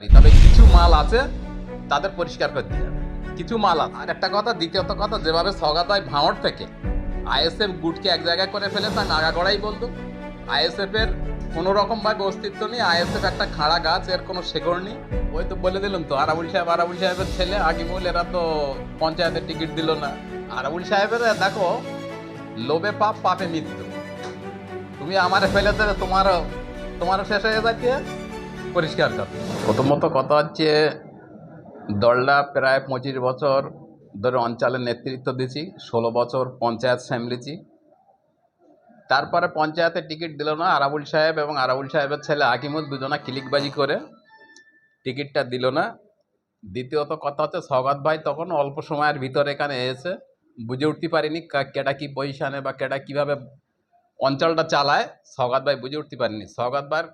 তবে কিছু মাল আছে, তাদের পরিষ্কার করতে হবে কিছু মাল আছে। আর একটা কথা, দ্বিতীয়ত কথা, যেভাবে সগাত হয় ভাঁড় থেকে, আইএসএফ গুটকে এক জায়গায় করে ফেলেছে আমি আগাগড়াই বলতো। আইএসএফ এর কোনো রকম ভাবে অস্তিত্ব নেই, আইএসএফ একটা খাড়া গাছ, এর কোনো শেকড় নেই। ওই তো বলে দিলাম তো, আরাবুল সাহেব, আরাবুল সাহেবের ছেলে আগিমুল এরা তো পঞ্চায়েতের টিকিট দিল না। আরাবুল সাহেবের, দেখো, লোভে পাপ, পাপে মৃত্যু। তুমি আমারে ফেলে দেবে, তোমারও তোমারও শেষ হয়ে যাচ্ছে। পরিষ্কার কর প্রথমত কথা হচ্ছে, দলটা প্রায় পঁচিশ বছর ধরে অঞ্চলের নেতৃত্ব দিছি ষোলো বছর পঞ্চায়েত সামলেছি। তারপরে পঞ্চায়েতে টিকিট দিল না, আরাবুল সাহেব এবং আরাবুল সাহেবের ছেলে আকিমুল দুজনা ক্লিকবাজি করে টিকিটটা দিল না। দ্বিতীয়ত কথা হচ্ছে, সগাত ভাই তখন অল্প সময়ের ভিতরে এখানে এসে বুঝে উঠতে পারিনি কেটা কি পজিশানে বা কেটা কীভাবে অঞ্চলটা চালায়, সগাত ভাই বুঝে উঠতে পারিনি। সগাত ভাইয়ের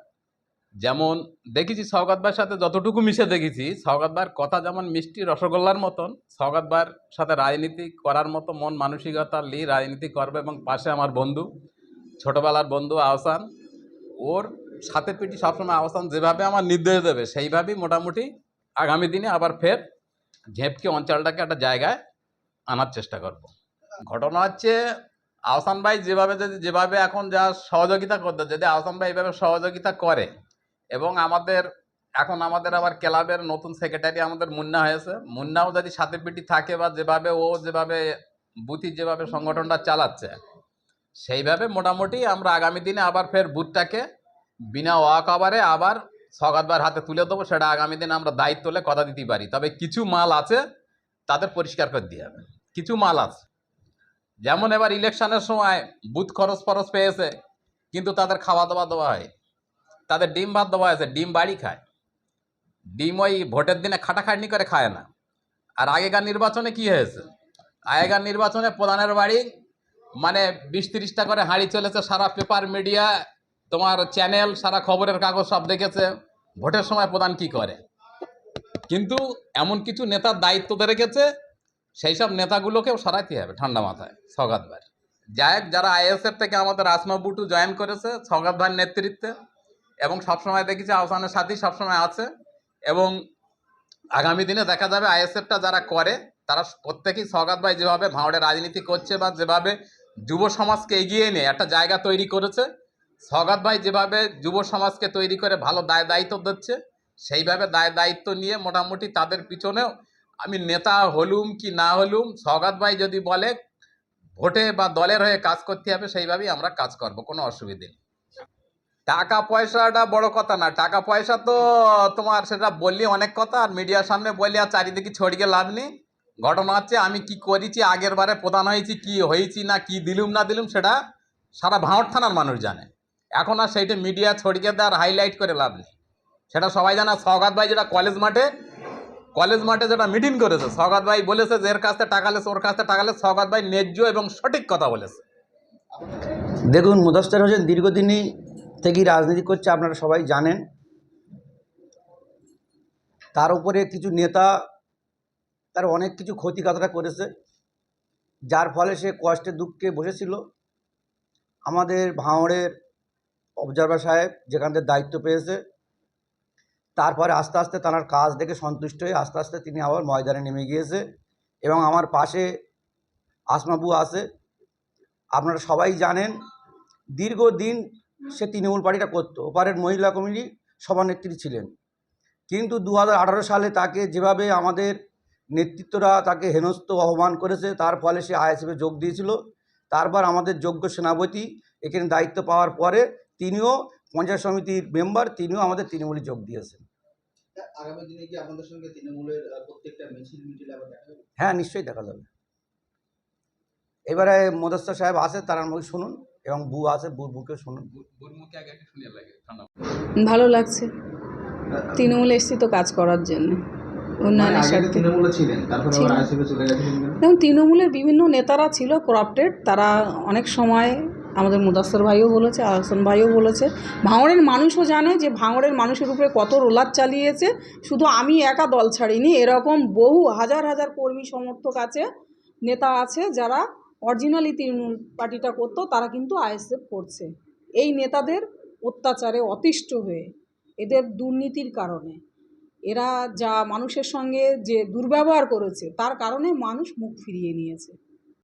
যেমন দেখেছি সৌগাত ভাইয়ের সাথে যতটুকু মিশে দেখেছি সৌগাত ভাইয়ের কথা যেমন মিষ্টি রসগোল্লার মতন সৌগাত ভাইয়ের সাথে রাজনীতি করার মতো মন মানসিকতা লি রাজনীতি করবে এবং পাশে আমার বন্ধু, ছোটবেলার বন্ধু আহসান, ওর সাথে পিটি সবসময় আহসান যেভাবে আমার নির্দেশ দেবে, সেইভাবেই মোটামুটি আগামী দিনে আবার ফের ঝেপকে অঞ্চলটাকে একটা জায়গায় আনার চেষ্টা করব। ঘটনা হচ্ছে আহসান ভাই যেভাবে যদি, যেভাবে এখন যা সহযোগিতা করতে, যদি আহসান ভাই এইভাবে সহযোগিতা করে এবং আমাদের, এখন আমাদের আবার ক্লাবের নতুন সেক্রেটারি আমাদের মুন্না হয়েছে। মুন্নাও যদি সাথে পিটি থাকে বা যেভাবে ও যেভাবে বুথি যেভাবে সংগঠনটা চালাচ্ছে, সেইভাবে মোটামুটি আমরা আগামী দিনে আবার ফের বুথটাকে বিনা ওয়াকাবারে আবার সগাতবার হাতে তুলে দেবো, সেটা আগামী দিনে আমরা দায়িত্ব হলে কথা দিতে পারি। তবে কিছু মাল আছে, তাদের পরিষ্কার করে দিয়ে হবে কিছু মাল আছে। যেমন এবার ইলেকশনের সময় বুথ খরচ ফরচ পেয়েছে, কিন্তু তাদের খাওয়া দাওয়া দেওয়া হয় তাদের ডিম ভাত দেওয়া হয়েছে, ডিম বাড়ি খায়। ডিম ওই ভোটের দিনে খাটাখাটনি করে খায় না। আর আগেকার নির্বাচনে কি হয়েছে? আগেকার নির্বাচনে প্রধানের বাড়ি মানে বিশ তিরিশটা করে হাঁড়ি চলেছে, সারা পেপার মিডিয়া, তোমার চ্যানেল, সারা খবরের কাগজ সব দেখেছে। ভোটের সময় প্রধান কি করে? কিন্তু এমন কিছু নেতার দায়িত্ব দিয়ে রেখেছে, সেই সব নেতাগুলোকেও সরাইতে হবে ঠান্ডা মাথায় সগাত ভাই। যাই যারা আইএসএফ থেকে আমাদের আসমা বুটু জয়েন করেছে সগাত ভাইয়ের নেতৃত্বে। এবং সবসময় দেখেছি আহসানের সাথেই সবসময় আছে এবং আগামী দিনে দেখা যাবে আইএসএফটা যারা করে, তারা প্রত্যেকেই সগাত ভাই যেভাবে ভাঁড়ে রাজনীতি করছে বা যেভাবে যুব সমাজকে এগিয়ে নিয়ে একটা জায়গা তৈরি করেছে সগাত ভাই যেভাবে যুব সমাজকে তৈরি করে ভালো দায় দায়িত্ব দিচ্ছে, সেইভাবে দায় দায়িত্ব নিয়ে মোটামুটি তাদের পিছনেও আমি নেতা হলুম কি না হলুম সগাত ভাই যদি বলে, ভোটে বা দলের হয়ে কাজ করতে হবে, সেইভাবেই আমরা কাজ করব, কোনো অসুবিধে নেই। টাকা পয়সাটা বড় কথা না। টাকা পয়সা তো তোমার সেটা বললি অনেক কথা, আর মিডিয়ার সামনে বললি, আর চারিদিকে ছড়িয়ে লাভ নেই। ঘটনা হচ্ছে, আমি কি করেছি, আগের বারে প্রধান হয়েছি, কি হয়েছি না, কি দিলুম না দিলুম, সেটা সারা ভাঁড় থানার মানুষ জানে। এখন আর সেইটা মিডিয়া ছড়িয়ে দেয় আর হাইলাইট করে লাভ নেই। সেটা সবাই জানা সৌগাত ভাই যেটা কলেজ মাঠে কলেজ মাঠে যেটা মিটিং করেছে সৌগাত ভাই বলেছে যে, এর কাছ থেকে ওর কাছ থেকে সৌগাত ভাই ন্যায্য এবং সঠিক কথা বলেছে। দেখুন, মুদস্তার হোসেন দীর্ঘদিনই থেকেই রাজনীতি করছে, আপনারা সবাই জানেন। তার উপরে কিছু নেতা, তার অনেক কিছু ক্ষতি কথাটা করেছে, যার ফলে সে কষ্টে, দুঃখে বসেছিল। আমাদের ভাঁড়ের অবজারভার সাহেব যেখান থেকে দায়িত্ব পেয়েছে, তারপরে আস্তে আস্তে তার কাজ দেখে সন্তুষ্ট হয়ে আস্তে আস্তে তিনি আবার ময়দানে নেমে গিয়েছে এবং আমার পাশে আসমাবু আছে। আপনারা সবাই জানেন, দীর্ঘদিন সে তৃণমূল পার্টিটা করতো। ওপারের মহিলা কমিটি সভানেত্রী ছিলেন। কিন্তু দু হাজার আঠারো সালে তাকে যেভাবে আমাদের নেতৃত্বরা তাকে হেনস্থ অপমান করেছে তার ফলে সে আইএসএফে যোগ দিয়েছিল। তারপর আমাদের যোগ্য সেনাপতি এখানে দায়িত্ব পাওয়ার পরে তিনিও পঞ্চায়েত সমিতির মেম্বার তিনিও আমাদের তৃণমূলে যোগ দিয়েছেন। আগামী দিনে কি আপনাদের সঙ্গে তৃণমূলের প্রত্যেকটা মিছিল মিটিল আবার দেখা যাবে? হ্যাঁ নিশ্চয়ই দেখা যাবে। এবারে মোদস্তা সাহেব আছে তার মুখে শুনুন। এবং বু আছে বু বুকে শুনুন বুরমুখে আগে একটু শুনিয়ে লাগে ঠান্ডা ভালো লাগছে। তৃণমূলে এসেছি তো কাজ করার জন্য। উন্নয়নের স্বার্থে কেন? এবং তৃণমূলের বিভিন্ন নেতারা ছিল করাপ্টেড তারা অনেক সময় আমাদের মুদাস্সর ভাইও বলেছে আহসান ভাইও বলেছে। ভাঙড়ের মানুষও জানে যে ভাঙড়ের মানুষের উপরে কত রোলার চালিয়েছে। শুধু আমি একা দল ছাড়িনি এরকম বহু হাজার হাজার কর্মী সমর্থক আছে নেতা আছে যারা অরিজিনালি তৃণমূল পার্টিটা করতো, তারা কিন্তু আইএসএফ করছে। এই নেতাদের অত্যাচারে অতিষ্ঠ হয়ে, এদের দুর্নীতির কারণে। এরা যা মানুষের সঙ্গে যে দুর্ব্যবহার করেছে, তার কারণে মানুষ মুখ ফিরিয়ে নিয়েছে।